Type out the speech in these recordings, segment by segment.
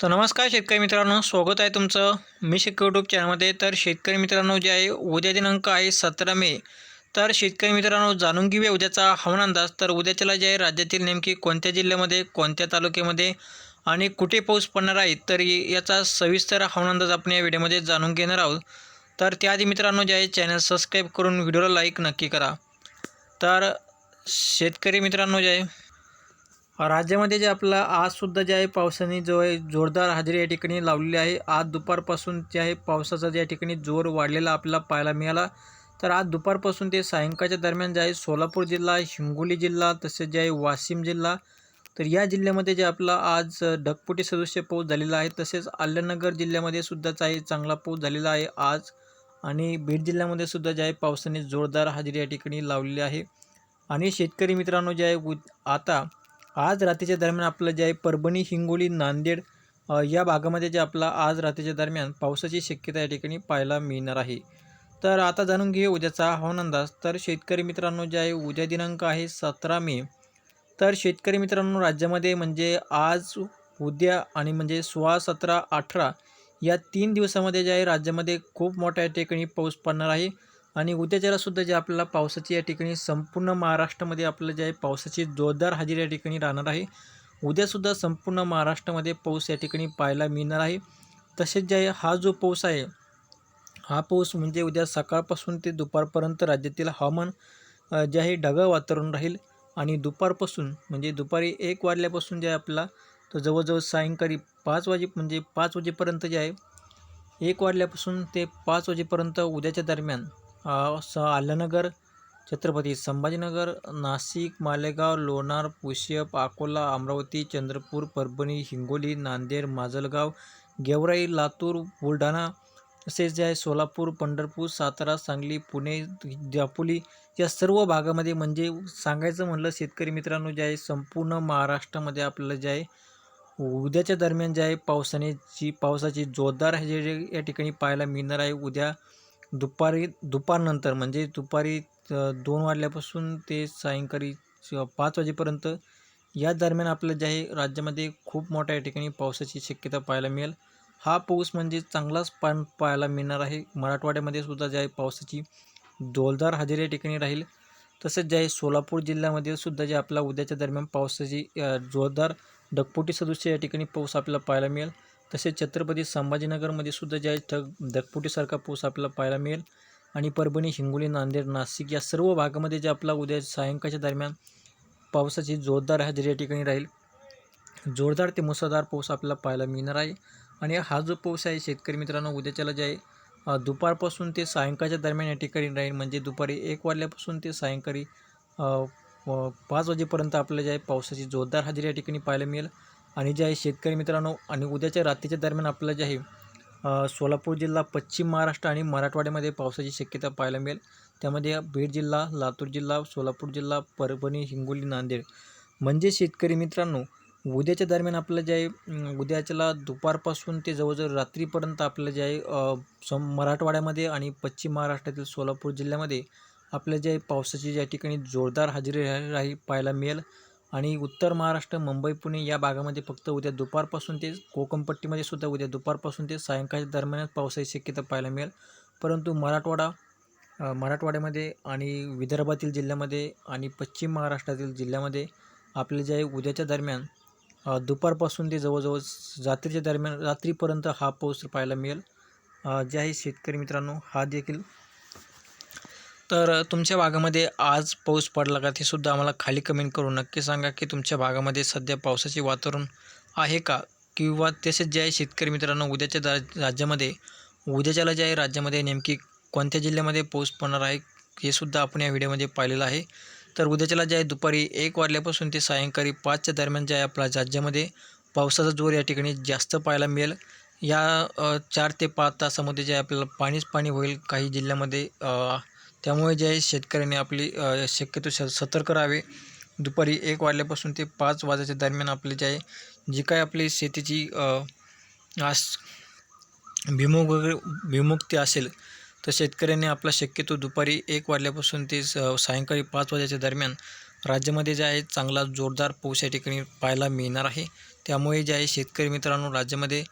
तर नमस्कार शेतकरी मित्रांनो स्वागत आहे तुमचं मी शेतकरी यूट्यूब चॅनलमध्ये. तर शेतकरी मित्रांनो जे आहे उद्या दिनांक आहे सतरा मे. तर शेतकरी मित्रांनो जाणून घेऊया उद्याचा हवामान अंदाज. तर उद्याच्याला जे आहे राज्यातील नेमकी कोणत्या जिल्ह्यामध्ये कोणत्या तालुक्यामध्ये आणि कुठे पाऊस पडणार आहे तर याचा सविस्तर हवामान अंदाज आपण या व्हिडिओमध्ये जाणून घेणार आहोत. तर त्याआधी मित्रांनो जे आहे चॅनल सबस्क्राईब करून व्हिडिओला लाईक नक्की करा. तर शेतकरी मित्रांनो जे आहे राज्यामध्ये जे आपला आजसुद्धा जे आहे पावसाने जो आहे जोरदार हजेरी या ठिकाणी लावलेली आहे. आज दुपारपासून जे आहे पावसाचा ज्या ठिकाणी जोर वाढलेला आपल्याला पाहायला मिळाला. तर आज दुपारपासून ते सायंकाळच्या दरम्यान जे आहे सोलापूर जिल्हा हिंगोली जिल्हा तसेच जे आहे वाशिम जिल्हा तर या जिल्ह्यामध्ये जे आपला आज ढगपुटी सदृश्य पाऊस झालेला आहे. तसेच अल्लानगर जिल्ह्यामध्ये सुद्धा आहे चांगला पाऊस झालेला आहे आज. आणि बीड जिल्ह्यामध्ये सुद्धा जे आहे पावसाने जोरदार हजेरी या ठिकाणी लावलेली आहे. आणि शेतकरी मित्रांनो जे आहे आता आज रात्रीच्या दरम्यान आपलं जे आहे परभणी हिंगोली नांदेड या भागामध्ये जे आपला आज रात्रीच्या दरम्यान पावसाची शक्यता या ठिकाणी पाहायला मिळणार आहे. तर आता जाणून घेऊ उद्याचा हवामान अंदाज. तर शेतकरी मित्रांनो जे आहे उद्या दिनांक आहे सतरा मे. तर शेतकरी मित्रांनो राज्यामध्ये म्हणजे आज उद्या आणि म्हणजे सोळा सतरा अठरा या तीन दिवसामध्ये जे आहे राज्यामध्ये खूप मोठ्या ठिकाणी पाऊस पडणार आहे. आणि उद्याच्यालासुद्धा जे आपल्याला पावसाची या ठिकाणी संपूर्ण महाराष्ट्रामध्ये आपलं जे आहे पावसाची जोरदार हजेरी या ठिकाणी राहणार आहे. उद्यासुद्धा संपूर्ण महाराष्ट्रामध्ये पाऊस या ठिकाणी पाहायला मिळणार आहे. तसेच जे आहे हा जो पाऊस आहे हा पाऊस म्हणजे उद्या सकाळपासून ते दुपारपर्यंत राज्यातील हवामान जे आहे ढगाळ वातावरण राहील. आणि दुपारपासून म्हणजे दुपारी एक वाजल्यापासून जे आहे आपला तो जवळजवळ सायंकाळी पाच वाजे म्हणजे पाच वाजेपर्यंत जे आहे एक वाजल्यापासून ते पाच वाजेपर्यंत उद्याच्या दरम्यान स आल्यानगर छत्रपती संभाजीनगर नाशिक मालेगाव लोणार पुष्यप अकोला अमरावती चंद्रपूर परभणी हिंगोली नांदेड माजलगाव गेवराई लातूर बुलढाणा तसेच जे आहे सोलापूर पंढरपूर सातारा सांगली पुणे दापोली या सर्व भागामध्ये म्हणजे सांगायचं म्हणलं शेतकरी मित्रांनो जे आहे संपूर्ण महाराष्ट्रामध्ये आपल्याला जे आहे उद्याच्या दरम्यान जे आहे पावसाने जी पावसाची जोरदार हजेरी या ठिकाणी पाहायला मिळणार आहे. उद्या दुपारी दुपारनंतर म्हणजे दुपारी दोन वाजल्यापासून ते सायंकाळी पाच वाजेपर्यंत या दरम्यान आपलं जे आहे राज्यामध्ये खूप मोठ्या या ठिकाणी पावसाची शक्यता पाहायला मिळेल. हा पाऊस म्हणजे चांगलाच पा पाहायला मिळणार आहे. मराठवाड्यामध्ये सुद्धा जे आहे पावसाची जोरदार हजेरी या ठिकाणी राहील. तसेच जे आहे सोलापूर जिल्ह्यामध्ये सुद्धा जे आपला उद्याच्या दरम्यान पावसाची जोरदार ढगफुटी सदृश्य या ठिकाणी पाऊस आपल्याला पाहायला मिळेल. तसेच छत्रपती संभाजीनगरमध्ये सुद्धा जे आहे ढग ढगफुटीसारखा पाऊस आपल्याला पाहायला मिळेल. आणि परभणी हिंगोली नांदेड नाशिक या सर्व भागामध्ये जे आपला उद्या सायंकाळच्या दरम्यान पावसाची जोरदार हजेरी या ठिकाणी राहील. जोरदार ते मुसळधार पाऊस आपल्याला पाहायला मिळणार आहे. आणि हा जो पाऊस आहे शेतकरी मित्रांनो उद्याच्याला जे आहे दुपारपासून ते सायंकाळच्या दरम्यान या ठिकाणी राहील. म्हणजे दुपारी एक वाजल्यापासून ते सायंकाळी पाच वाजेपर्यंत आपल्याला जे आहे पावसाची जोरदार हजेरी या ठिकाणी पाहायला मिळेल. आणि जे आहे शेतकरी मित्रांनो आणि उद्याच्या रात्रीच्या दरम्यान आपल्याला जे आहे सोलापूर जिल्हा पश्चिम महाराष्ट्र आणि मराठवाड्यामध्ये पावसाची शक्यता पाहायला मिळेल. त्यामध्ये बीड जिल्हा लातूर जिल्हा सोलापूर जिल्हा परभणी हिंगोली नांदेड. म्हणजे शेतकरी मित्रांनो उद्याच्या दरम्यान आपलं जे आहे उद्याच्याला दुपारपासून ते जवळजवळ रात्रीपर्यंत आपलं जे आहे सम मराठवाड्यामध्ये आणि पश्चिम महाराष्ट्रातील सोलापूर जिल्ह्यामध्ये आपल्या जे आहे पावसाची ज्या ठिकाणी जोरदार हजेरी राही पाहायला मिळेल. आणि उत्तर महाराष्ट्र मुंबई पुणे या भागामध्ये फक्त उद्या दुपारपासून ते कोकणपट्टीमध्ये सुद्धा उद्या दुपारपासून ते सायंकाळच्या दरम्यानच पावसाची शक्यता पाहायला मिळेल. परंतु मराठवाडा मराठवाड्यामध्ये आणि विदर्भातील जिल्ह्यामध्ये आणि पश्चिम महाराष्ट्रातील जिल्ह्यामध्ये आपले जे आहे उद्याच्या दरम्यान दुपारपासून ते जवळजवळ रात्रीच्या दरम्यान रात्रीपर्यंत हा पाऊस पाहायला मिळेल. जे आहे शेतकरी मित्रांनो हा देखील तर तुमच्या भागामध्ये आज पाऊस पडला का ते सुद्धा आम्हाला खाली कमेंट करून नक्की सांगा की तुमच्या भागामध्ये सध्या पावसाचे वातावरण आहे का? किंवा तसेच जे आहे शेतकरी मित्रांनो उद्याच्या दा राज्यामध्ये उद्याच्याला जे आहे राज्यामध्ये नेमकी कोणत्या जिल्ह्यामध्ये पाऊस पडणार आहे हे सुद्धा आपण या व्हिडिओमध्ये पाहिलेलं आहे. तर उद्याच्याला जे आहे दुपारी एक वाजल्यापासून ते सायंकाळी पाचच्या दरम्यान जे आहे आपल्या राज्यामध्ये पावसाचा जोर या ठिकाणी जास्त पाहायला मिळेल. या चार ते पाच तासामध्ये जे आहे आपल्याला पाणीच पाणी होईल काही जिल्ह्यामध्ये त्यामुळे जे आहे शेतकऱ्यांनी आपली शक्यतो स सतर्क राहावे. दुपारी एक वाजल्यापासून ते पाच वाजायच्या दरम्यान आपले जे आहे जी काय आपली शेतीची आस भिमुख वगैरे विमुक्ती असेल तर शेतकऱ्यांनी आपला शक्यतो दुपारी एक वाजल्यापासून ते स सायंकाळी पाच वाजायच्या दरम्यान राज्यामध्ये जे आहे चांगला जोरदार पाऊस या ठिकाणी पाहायला मिळणार आहे. त्यामुळे जे आहे शेतकरी मित्रांनो राज्यामध्ये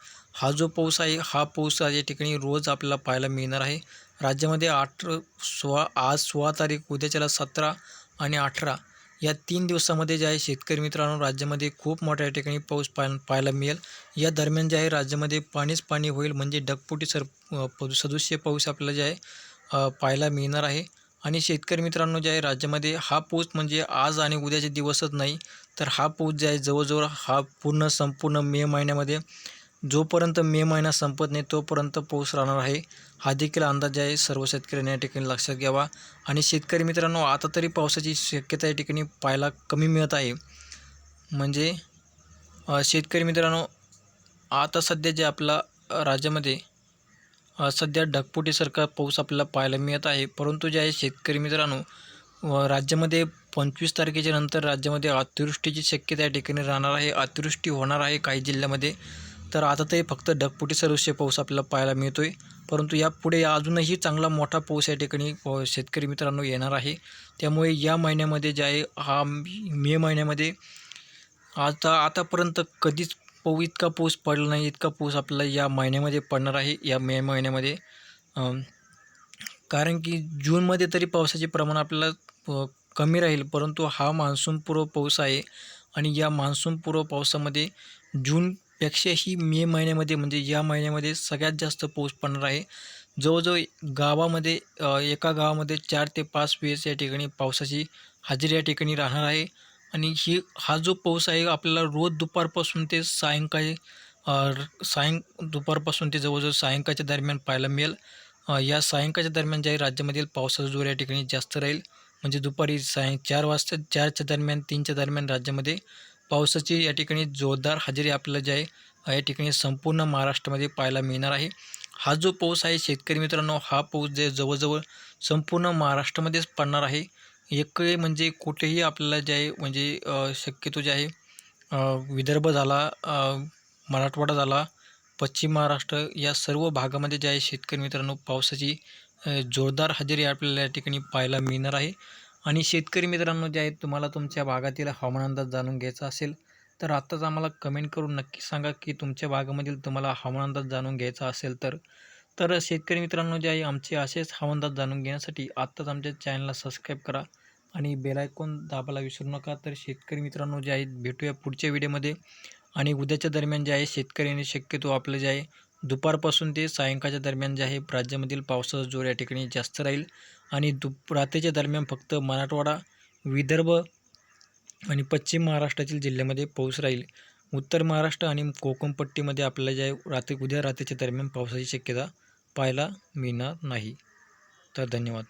हा जो पाऊस आहे हा पाऊस या ठिकाणी रोज आपल्याला पाहायला मिळणार आहे. राज्यामध्ये आठ सोळा आज सोळा तारीख उद्याच्याला सतरा आणि अठरा. या तीन दिवसामध्ये जे आहे शेतकरी मित्रांनो राज्यामध्ये खूप मोठ्या ठिकाणी पाऊस पाह पाहायला मिळेल. या दरम्यान जे आहे राज्यामध्ये पाणीच पाणी होईल म्हणजे ढगफुटी सर प- सदृश्य पाऊस आपल्याला जे आहे पाहायला मिळणार आहे. आणि शेतकरी मित्रांनो जे आहे राज्यामध्ये हा पाऊस म्हणजे आज आणि उद्याचे दिवसच नाही तर हा पाऊस जे आहे जवळजवळ हा पूर्ण संपूर्ण मे महिन्यामध्ये जोपर्यंत मे महिना संपत नाही तोपर्यंत पाऊस राहणार आहे. हा देखील अंदाज आहे. सर्व शेतकऱ्यांनी या ठिकाणी लक्षात घ्यावा. आणि शेतकरी मित्रांनो आता तरी पावसाची शक्यता या ठिकाणी पाहायला कमी मिळत आहे. म्हणजे शेतकरी मित्रांनो आता सध्या जे आपला राज्यामध्ये सध्या ढगफुटीसारखा पाऊस आपल्याला पाहायला मिळत आहे. परंतु जे आहे शेतकरी मित्रांनो राज्यामध्ये पंचवीस तारखेच्या नंतर राज्यामध्ये अतिवृष्टीची शक्यता या ठिकाणी राहणार आहे. अतिवृष्टी होणार आहे काही जिल्ह्यामध्ये. तर आता ते फक्त ढगफुटी सदृश्य पाऊस आपल्याला पाहायला मिळतो आहे परंतु यापुढे अजूनही चांगला मोठा पाऊस या ठिकाणी शेतकरी मित्रांनो येणार आहे. त्यामुळे या महिन्यामध्ये जे आहे हा मे महिन्यामध्ये आता आतापर्यंत कधीच पाऊ इतका पाऊस पडला नाही इतका पाऊस आपल्याला या महिन्यामध्ये पडणार आहे या मे महिन्यामध्ये. कारण की जूनमध्ये तरी पावसाचे प्रमाण आपल्याला कमी राहील. परंतु हा मान्सूनपूर्व पाऊस आहे आणि या मान्सूनपूर्व पावसामध्ये जून पेक्षाही मे महिन्यामध्ये म्हणजे या महिन्यामध्ये सगळ्यात जास्त पाऊस पडणार आहे. जवळजवळ गावामध्ये एका गावामध्ये चार ते पाच वेळेस या ठिकाणी पावसाची हजेरी या ठिकाणी राहणार आहे. आणि ही हा जो पाऊस आहे आपल्याला रोज दुपारपासून ते सायंकाळी सायं दुपारपासून ते जवळजवळ सायंकाळच्या दरम्यान पाहायला मिळेल. या सायंकाळच्या दरम्यान जे आहे राज्यामधील पावसाचा जोर या ठिकाणी जास्त राहील म्हणजे दुपारी सायं चार वाजता चारच्या दरम्यान तीनच्या दरम्यान राज्यामध्ये पावसाची या ठिकाणी जोरदार हजेरी आपल्याला जे आहे या ठिकाणी संपूर्ण महाराष्ट्रामध्ये पाहायला मिळणार आहे. हा जो पाऊस आहे शेतकरी मित्रांनो हा पाऊस जे जवळजवळ संपूर्ण महाराष्ट्रामध्येच पडणार आहे. एक म्हणजे कुठेही आपल्याला जे आहे म्हणजे शक्यतो जे आहे विदर्भ झाला मराठवाडा झाला पश्चिम महाराष्ट्र या सर्व भागामध्ये जे आहे शेतकरी मित्रांनो पावसाची जोरदार हजेरी आपल्याला या ठिकाणी पाहायला मिळणार आहे. आणि शेतकरी मित्रांनो जे आहेत तुम्हाला तुमच्या भागातील हवामान अंदाज जाणून घ्यायचा असेल तर आत्ताच आम्हाला कमेंट करून नक्की सांगा की तुमच्या भागामधील तुम्हाला हवामान अंदाज जाणून घ्यायचा असेल तर. तर शेतकरी मित्रांनो जे आहे आमचे असेच हवामान अंदाज जाणून घेण्यासाठी आत्ताच आमच्या चॅनलला सबस्क्राईब करा आणि बेलायकॉन दाबायला विसरू नका. तर शेतकरी मित्रांनो जे आहेत भेटूया पुढच्या व्हिडिओमध्ये आणि उद्याच्या दरम्यान जे आहे शेतकऱ्यांनी शक्यतो आपलं जे आहे दुपारपासून ते सायंकाळच्या दरम्यान जे आहे राज्यामधील पावसाचा जोर या ठिकाणी जास्त राहील. आणि दुप रात्रीच्या दरम्यान फक्त मराठवाडा विदर्भ आणि पश्चिम महाराष्ट्रातील जिल्ह्यामध्ये पाऊस राहील. उत्तर महाराष्ट्र आणि कोकणपट्टीमध्ये आपल्याला जे आहे रात्री उद्या रात्रीच्या दरम्यान पावसाची शक्यता पाहायला मिळणार नाही. तर धन्यवाद.